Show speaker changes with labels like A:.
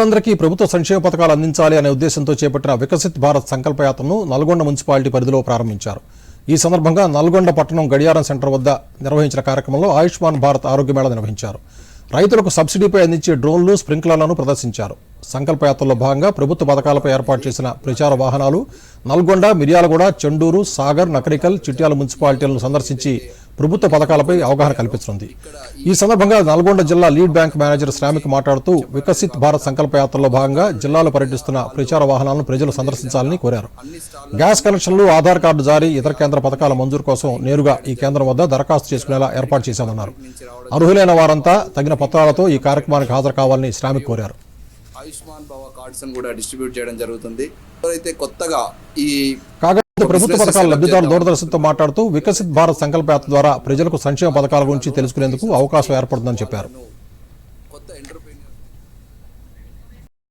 A: అందరికీ ప్రభుత్వ సంక్షేమ పథకాలు అందించాలి అనే ఉద్దేశంతో చేపట్టిన వికసిత్ భారత్ సంకల్ప యాత్రను నల్గొండ మున్సిపాలిటీ పరిధిలో ప్రారంభించారు. ఈ సందర్భంగా నల్గొండ పట్టణం గడియారం సెంటర్ వద్ద నిర్వహించిన కార్యక్రమంలో ఆయుష్మాన్ భారత్ ఆరోగ్య మేళ నిర్వహించారు. రైతులకు సబ్సిడీపై అందించే డ్రోన్లు స్ప్రింక్లర్లను ప్రదర్శించారు. సంకల్ప యాత్రలో భాగంగా ప్రభుత్వ పథకాలపై ఏర్పాటు చేసిన ప్రచార వాహనాలు నల్గొండ మిర్యాలగూడ చెండూరు సాగర్ నకరికల్ చిట్యాల మున్సిపాలిటీలను సందర్శించి ప్రభుత్వ పథకాలపై అవగాహన కల్పిస్తుంది. ఈ సందర్భంగా నల్గొండ జిల్లా లీడ్ బ్యాంక్ మేనేజర్ శ్రామిక్ మాట్లాడుతూ వికసిత్ భారత్ సంకల్ప యాత్రలో భాగంగా జిల్లాలో పర్యటిస్తున్న ప్రచార వాహనాలను ప్రజలు సందర్శించాలని కోరారు. గ్యాస్ కనెక్షన్లు ఆధార్ కార్డు జారీ ఇతర కేంద్ర పథకాల మంజూరు కోసం నేరుగా ఈ కేంద్రం వద్ద దరఖాస్తు చేసుకునేలా ఏర్పాటు చేశామన్నారు. అర్హులైన వారంతా తగిన పత్రాలతో ఈ కార్యక్రమానికి హాజరు కావాలని శ్రామిక్ కోరారు.
B: ఆయుష్మాన్ భవ కార్డ్స్ కూడా డిస్ట్రిబ్యూట్ చేయడం జరుగుతుంది. ఎవరైతే కొత్తగా ఈ
A: కాగా ప్రభుత్వ పథకాల లబ్ధిదారులు దూరదర్శన్తో మాట్లాడుతూ వికసిత్ భారత్ సంకల్ప యాత్ర ద్వారా ప్రజలకు సంక్షేమ పథకాల గురించి తెలుసుకునేందుకు అవకాశం ఏర్పడుతుందని చెప్పారు.